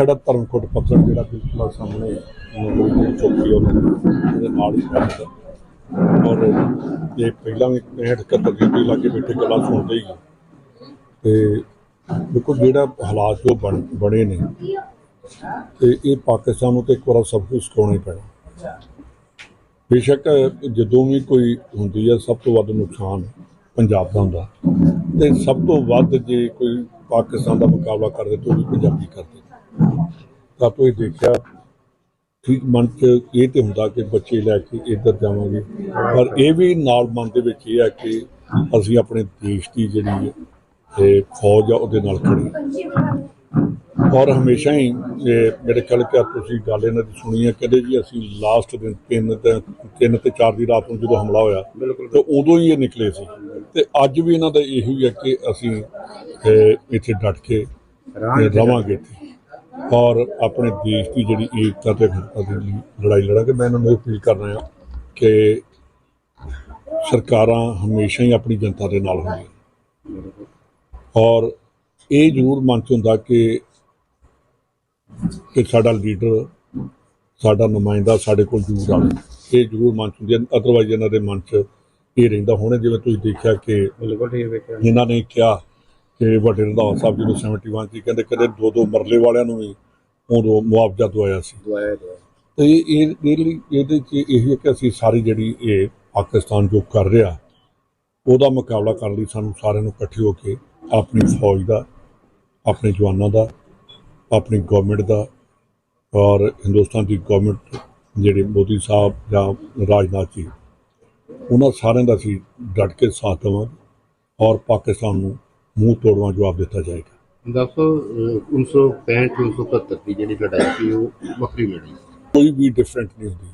ਸਾਡਾ ਧਰਮਕੋਟ ਪੱਤਰ ਜਿਹੜਾ ਬਿਲਕੁਲ ਸਾਹਮਣੇ ਨਗਰ ਦੀ ਚੌਕੀ ਉਹਨਾਂ, ਉਹਦੇ ਨਾਲ ਹੀ ਪੈਂਦਾ ਔਰ ਇਹ ਪਹਿਲਾਂ ਵੀ 65 71 ਦੇ ਲਾਗੇ ਬੈਠੇ ਗੱਲਾਂ ਸੁਣਦੇ ਹੀ ਤੇ ਦੇਖੋ ਜਿਹੜਾ ਹਾਲਾਤ ਜੋ ਬਣ, ਬਣੇ ਨੇ, ਤੇ ਇਹ ਪਾਕਿਸਤਾਨ ਨੂੰ ਤੇ ਇੱਕ ਵਾਰ ਸਭ ਕੁਝ ਸਿਖਾਉਣਾ ਹੀ ਪੈਣਾ। ਬੇਸ਼ੱਕ ਜਦੋਂ ਵੀ ਕੋਈ ਹੁੰਦੀ ਹੈ ਸਭ ਤੋਂ ਵੱਧ ਨੁਕਸਾਨ ਪੰਜਾਬ ਦਾ ਹੁੰਦਾ। ਤੇ ਸਭ ਤੋਂ ਵੱਧ ਜੇ ਕੋਈ ਪਾਕਿਸਤਾਨ ਦਾ ਮੁਕਾਬਲਾ ਕਰਦੇ ਤਾਂ ਉਹ ਵੀ ਪੰਜਾਬੀ ਕਰਦੇ ਤਾਂ ਤੋਂ ਇਹ ਦੇਖਿਆ ਠੀਕ ਮਨ ਚ ਇਹ ਤੇ ਹੁੰਦਾ ਕਿ ਬੱਚੇ ਲੈ ਕੇ ਇੱਧਰ ਜਾਵਾਂਗੇ। ਪਰ ਇਹ ਵੀ ਨਾਲ ਮਨ ਦੇ ਵਿੱਚ ਇਹ ਹੈ ਕਿ ਅਸੀਂ ਆਪਣੇ ਦੇਸ਼ ਦੀ ਜਿਹੜੀ ਹੈ ਇਹ ਫੌਜ ਆ ਉਹਦੇ ਨਾਲ ਖੜੀ ਔਰ ਹਮੇਸ਼ਾ ਹੀ ਇਹ ਮੇਰੇ ਖਿਆਲ ਕਿ ਤੁਸੀਂ ਗੱਲ ਇਹਨਾਂ ਦੀ ਸੁਣੀ ਹੈ ਕਹਿੰਦੇ ਜੀ ਅਸੀਂ ਲਾਸਟ ਦਿਨ ਤਿੰਨ ਤੇ ਤਿੰਨ ਤੇ ਚਾਰ ਦੀ ਰਾਤ ਨੂੰ ਜਦੋਂ ਹਮਲਾ ਹੋਇਆ ਤੇ ਉਦੋਂ ਹੀ ਇਹ ਨਿਕਲੇ ਸੀ। ਤੇ ਅੱਜ ਵੀ ਇਹਨਾਂ ਦਾ ਇਹੀ ਹੈ ਕਿ ਅਸੀਂ ਇੱਥੇ ਡਟ ਕੇ ਤੇ ਰਵਾਂਗੇ ਇੱਥੇ। ਔਰ ਆਪਣੇ ਦੇਸ਼ ਦੀ ਜਿਹੜੀ ਏਕਤਾ ਤੇ ਅਖੰਡਤਾ ਦੇ ਲਈ ਲੜਾਈ ਲੜਾਂਗੇ ਮੈਂ ਇਹਨਾਂ ਨੂੰ ਇਹ ਅਪੀਲ ਕਰਨਾ ਆ ਕਿ ਸਰਕਾਰਾਂ ਹਮੇਸ਼ਾ ਹੀ ਆਪਣੀ ਜਨਤਾ ਦੇ ਨਾਲ ਹੁੰਦੀਆਂ ਔਰ ਇਹ ਜ਼ਰੂਰ ਮਨ 'ਚ ਹੁੰਦਾ ਕਿ ਕਿ ਸਾਡਾ ਲੀਡਰ ਸਾਡਾ ਨੁਮਾਇੰਦਾ ਸਾਡੇ ਕੋਲ ਜ਼ਰੂਰ ਆਵੇ। ਇਹ ਜ਼ਰੂਰ ਮਨ 'ਚ ਹੁੰਦੀ ਹੈ ਅਦਰਵਾਈਜ਼ ਇਹਨਾਂ ਦੇ ਮਨ 'ਚ ਇਹ ਰਹਿੰਦਾ ਹੁਣ ਜਿਵੇਂ ਤੁਸੀਂ ਦੇਖਿਆ ਕਿ ਬਿਲਕੁਲ ਠੀਕ ਵੇਖਿਆ। ਇਹਨਾਂ ਨੇ ਕਿਹਾ ਕਿ ਵੱਡੇ ਰੰਧਾਵਾ ਸਾਹਿਬ ਜੀ ਨੂੰ 71 ਚ ਕਹਿੰਦੇ ਕਦੇ ਦੋ ਦੋ ਮਰਲੇ ਵਾਲਿਆਂ ਨੂੰ ਵੀ ਉਦੋਂ ਮੁਆਵਜ਼ਾ ਦਵਾਇਆ ਸੀ। ਦੁਆਇਆ ਦੁਆ ਤੇ ਇਹ ਇਹ ਲਈ ਇਹਦੇ ਚ ਇਹ ਕਿ ਅਸੀਂ ਸਾਰੀ ਜਿਹੜੀ ਇਹ ਪਾਕਿਸਤਾਨ ਜੋ ਕਰ ਰਿਹਾ ਉਹਦਾ ਮੁਕਾਬਲਾ ਕਰਨ ਲਈ ਸਾਨੂੰ ਸਾਰਿਆਂ ਨੂੰ ਇਕੱਠੇ ਹੋ ਕੇ ਆਪਣੀ ਫੌਜ ਦਾ ਆਪਣੇ ਜਵਾਨਾਂ ਦਾ ਆਪਣੀ ਗਵਰਨਮੈਂਟ ਦਾ ਔਰ ਹਿੰਦੁਸਤਾਨ ਦੀ ਗਵਰਨਮੈਂਟ ਜਿਹੜੇ ਮੋਦੀ ਸਾਹਿਬ ਜਾਂ ਰਾਜਨਾਥ ਜੀ ਉਹਨਾਂ ਸਾਰਿਆਂ ਦਾ ਅਸੀਂ ਡਟ ਕੇ ਸਾਥ ਦੇਵਾਂਗੇ ਔਰ ਪਾਕਿਸਤਾਨ ਨੂੰ ਮੂੰਹ ਤੋੜਵਾ ਜਵਾਬ ਦਿੱਤਾ ਜਾਏਗਾ। ਦੱਸੋ 1965 1971 ਦੀ ਜਿਹੜੀ ਲੜਾਈ ਸੀ ਉਹ ਵੱਖਰੀ ਲੜੀ ਕੋਈ ਵੀ ਡਿਫਰੈਂਟ ਨਹੀਂ ਹੁੰਦੀ।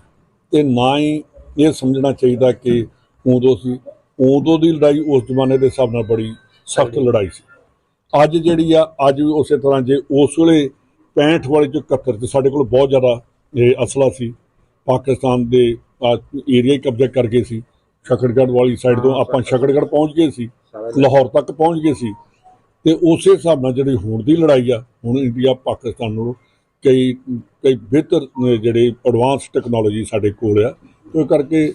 ਤੇ ਨਾ ਹੀ ਇਹ ਸਮਝਣਾ ਚਾਹੀਦਾ ਕਿ ਉਦੋਂ ਸੀ ਉਦੋਂ ਦੀ ਲੜਾਈ ਉਸ ਜ਼ਮਾਨੇ ਦੇ ਹਿਸਾਬ ਨਾਲ ਬੜੀ ਸਖਤ ਲੜਾਈ ਸੀ। ਅੱਜ ਜਿਹੜੀ ਆ ਅੱਜ ਵੀ ਉਸੇ ਤਰ੍ਹਾਂ ਜੇ ਉਸ ਵੇਲੇ 65 ਵਾਲੇ ਚ 71 ਚ ਸਾਡੇ ਕੋਲ ਬਹੁਤ ਜ਼ਿਆਦਾ ਇਹ ਅਸਲਾ ਸੀ। ਪਾਕਿਸਤਾਨ ਦੇ ਏਰੀਆ ਹੀ ਕਬਜ਼ਾ ਕਰ ਗਏ ਸੀ। ਸ਼ਕੜਗੜ੍ਹ ਵਾਲੀ ਸਾਈਡ ਤੋਂ ਆਪਾਂ ਸ਼ਕੜਗੜ੍ਹ ਪਹੁੰਚ ਗਏ ਸੀ। ਲਾਹੌਰ ਤੱਕ ਪਹੁੰਚ ਗਏ ਸੀ। ਤੇ ਉਸੇ ਹਿਸਾਬ ਨਾਲ ਜਿਹੜੀ ਹੁਣ ਦੀ ਲੜਾਈ ਆ ਹੁਣ ਇੰਡੀਆ ਪਾਕਿਸਤਾਨ ਨੂੰ ਕਈ ਕਈ ਬਿਹਤਰ ਜਿਹੜੇ ਐਡਵਾਂਸ ਟੈਕਨੋਲੋਜੀ ਸਾਡੇ ਕੋਲ ਆ ਉਹ ਕਰਕੇ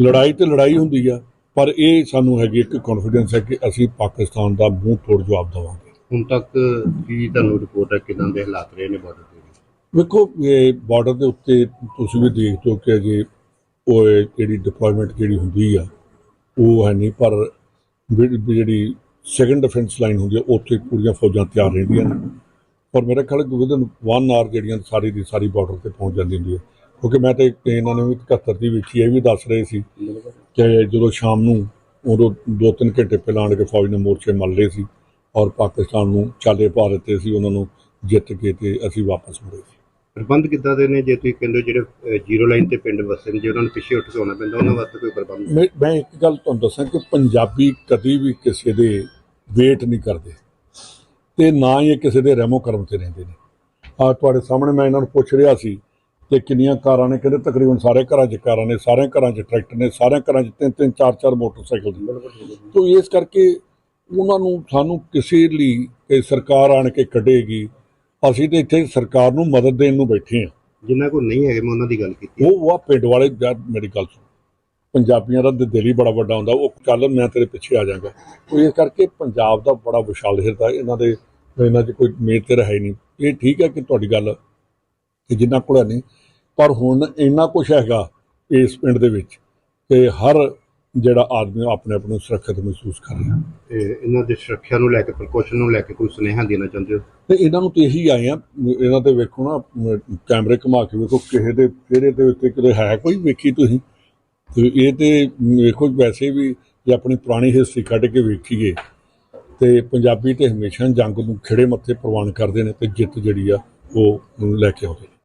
ਲੜਾਈ ਤੇ ਲੜਾਈ ਹੁੰਦੀ ਆ ਪਰ ਇਹ ਸਾਨੂੰ ਹੈਗੀ ਇੱਕ ਕੌਨਫੀਡੈਂਸ ਹੈ ਕਿ ਅਸੀਂ ਪਾਕਿਸਤਾਨ ਦਾ ਮੂੰਹ ਤੋੜ ਜਵਾਬ ਦੇਵਾਂਗੇ। ਹੁਣ ਤੱਕ ਕੀ ਤੁਹਾਨੂੰ ਰਿਪੋਰਟ ਹੈ ਕਿਦਾਂ ਦੇ ਹਾਲਾਤ ਰਹੇ ਨੇ ਬਾਰਡਰ ਤੇ ਵੇਖੋ ਇਹ ਬਾਰਡਰ ਦੇ ਉੱਤੇ ਤੁਸੀਂ ਵੀ ਦੇਖਦੇ ਹੋ ਕਿ ਅਜੇ ਉਹ ਜਿਹੜੀ ਡਿਪਲੋਇਮੈਂਟ ਜਿਹੜੀ ਹੁੰਦੀ ਆ ਉਹ ਹੈ ਨਹੀਂ, ਪਰ ਜਿਹੜੀ ਜਿਹੜੀ ਸੈਕੰਡ ਡਿਫੈਂਸ ਲਾਈਨ ਹੁੰਦੀ ਹੈ, ਉੱਥੇ ਪੂਰੀਆਂ ਫੌਜਾਂ ਤਿਆਰ ਰਹਿੰਦੀਆਂ ਨੇ। ਪਰ ਮੇਰੇ ਖਿਆਲ ਵਿਦਨ 1 ਆਰ ਜਿਹੜੀਆਂ ਸਾਰੀ ਦੀ ਸਾਰੀ ਬਾਰਡਰ ਤੇ ਪਹੁੰਚ ਜਾਂਦੀ ਹੁੰਦੀ ਹੈ। ਕਿਉਂਕਿ ਮੈਂ ਤਾਂ ਇਹਨਾਂ ਨੇ ਵੀ 71 ਦੀ ਵੇਖੀ, ਇਹ ਵੀ ਦੱਸ ਰਹੇ ਸੀ ਕਿ ਜਦੋਂ ਸ਼ਾਮ ਨੂੰ ਉਦੋਂ ਦੋ ਤਿੰਨ ਘੰਟੇ ਪਹਿਲਾਂ ਆਣ ਕੇ ਫੌਜ ਨੇ ਮੋਰਚੇ ਮੱਲ ਲਏ ਸੀ ਔਰ ਪਾਕਿਸਤਾਨ ਨੂੰ ਚਾਲੇ ਪਾ ਦਿੱਤੇ ਸੀ, ਉਹਨਾਂ ਨੂੰ ਜਿੱਤ ਕੇ ਤੇ ਅਸੀਂ ਵਾਪਸ ਮੁੜੇ ਸੀ। ਪ੍ਰਬੰਧ ਕਿੱਦਾਂ ਦੇ ਨੇ? ਜੇ ਤੁਸੀਂ ਕਹਿੰਦੇ ਹੋ ਜਿਹੜੇ ਜ਼ੀਰੋ ਲਾਈਨ ਤੇ ਪਿੰਡ ਵਸਦੇ ਨੇ ਜੇ ਉਹਨਾਂ ਨੂੰ ਪਿੱਛੇ ਉੱਠ ਕੇ ਆਉਣਾ ਪੈਂਦਾ, ਉਹਨਾਂ ਵਾਸਤੇ ਕੋਈ ਪ੍ਰਬੰਧ ਮੈਂ ਮੈਂ ਇੱਕ ਗੱਲ ਤੁਹਾਨੂੰ ਦੱਸਾਂ ਕਿ ਪੰਜਾਬੀ ਕਦੀ ਵੀ ਕਿਸੇ ਦੇ ਵੇਟ ਨਹੀਂ ਕਰਦੇ ਤੇ ਨਾ ਹੀ ਇਹ ਕਿਸੇ ਦੇ ਰਹਿਮੋ ਕਰਮ ਤੇ ਰਹਿੰਦੇ ਨੇ। ਆ ਤੁਹਾਡੇ ਸਾਹਮਣੇ ਮੈਂ ਇਹਨਾਂ ਨੂੰ ਪੁੱਛ ਰਿਹਾ ਸੀ ਕਿ ਕਿੰਨੀਆਂ ਕਾਰਾਂ ਨੇ, ਕਹਿੰਦੇ ਤਕਰੀਬਨ ਸਾਰੇ ਘਰਾਂ 'ਚ ਕਾਰਾਂ ਨੇ, ਸਾਰੇ ਘਰਾਂ 'ਚ ਟਰੈਕਟਰ ਨੇ, ਸਾਰੇ ਘਰਾਂ 'ਚ ਤਿੰਨ ਤਿੰਨ, ਚਾਰ ਚਾਰ ਮੋਟਰਸਾਈਕਲ ਨੇ। ਬਿਲਕੁਲ ਇਸ ਕਰਕੇ ਉਹਨਾਂ ਨੂੰ ਸਾਨੂੰ ਕਿਸੇ ਲਈ ਕਿ ਸਰਕਾਰ ਆਣ ਕੇ ਕੱਢੇਗੀ ਅਸੀਂ ਤੇ ਇੱਥੇ ਸਰਕਾਰ ਨੂੰ ਮਦਦ ਦੇਣ ਨੂੰ ਬੈਠੇ ਹਾਂ। ਜਿਨ੍ਹਾਂ ਕੋਲ ਨਹੀਂ ਹੈਗੇ ਮੈਂ ਉਹਨਾਂ ਦੀ ਗੱਲ ਕੀਤੀ ਉਹ ਉਹ ਆ ਪਿੰਡ ਵਾਲੇ ਯਾਰ ਮੇਰੀ ਗੱਲ ਸੁਣ। ਪੰਜਾਬੀਆਂ ਦਾ ਦਿ- ਦਿਲ ਹੀ ਬੜਾ ਵੱਡਾ ਹੁੰਦਾ। ਉਹ ਚੱਲ ਮੈਂ ਤੇਰੇ ਪਿੱਛੇ ਆ ਜਾਵਾਂਗਾ ਉਹ ਇਸ ਕਰਕੇ ਪੰਜਾਬ ਦਾ ਬੜਾ ਵਿਸ਼ਾਲ ਹਿਰਦਾ ਇਹਨਾਂ ਦੇ ਇਹਨਾਂ 'ਚ ਕੋਈ ਮੇਰ ਤੇ ਹੈ ਨਹੀਂ। ਇਹ ਠੀਕ ਹੈ ਕਿ ਤੁਹਾਡੀ ਗੱਲ ਕਿ ਜਿੰਨਾ ਕੋਲ ਹੈ ਨਹੀਂ। ਪਰ ਹੁਣ ਇੰਨਾ ਕੁਝ ਹੈਗਾ ਇਸ ਪਿੰਡ ਦੇ ਵਿੱਚ ਕਿ ਹਰ ਜਿਹੜਾ ਆਦਮੀ ਆਪਣੇ ਆਪ ਨੂੰ ਸੁਰੱਖਿਅਤ ਮਹਿਸੂਸ ਕਰ ਰਿਹਾ। ਤੇ ਇਹਨਾਂ ਦੀ ਸੁਰੱਖਿਆ ਨੂੰ ਲੈ ਕੇ ਪ੍ਰੀਕਾਸ਼ਨ ਨੂੰ ਲੈ ਕੇ ਕੋਈ ਸੁਨੇਹਾ ਦੇਣਾ ਚਾਹੁੰਦੇ ਹੋ? ਤੇ ਇਹਨਾਂ ਨੂੰ ਤੇ ਇਹੀ ਆਏ ਆ ਇਹਨਾਂ ਤੇ ਵੇਖੋ ਨਾ ਕੈਮਰੇ ਘੁਮਾ ਕੇ ਵੇਖੋ ਕਿਸੇ ਦੇ ਚਿਹਰੇ ਦੇ ਉੱਤੇ ਕਿਤੇ ਹੈ ਕੋਈ ਵੇਖੀ ਤੁਸੀਂ। ਤੇ ਇਹ ਤੇ ਵੇਖੋ ਵੈਸੇ ਵੀ ਜੇ ਆਪਣੀ ਪੁਰਾਣੀ ਹਿਸਟਰੀ ਕੱਢ ਕੇ ਵੇਖੀਏ ਤੇ ਪੰਜਾਬੀ ਤੇ ਹਮੇਸ਼ਾ ਜੰਗ ਨੂੰ ਖਿੜੇ ਮੱਥੇ ਪ੍ਰਵਾਨ ਕਰਦੇ ਨੇ ਤੇ ਜਿੱਤ ਜਿਹੜੀ ਆ ਉਹ ਲੈ ਕੇ ਆਉਂਦੇ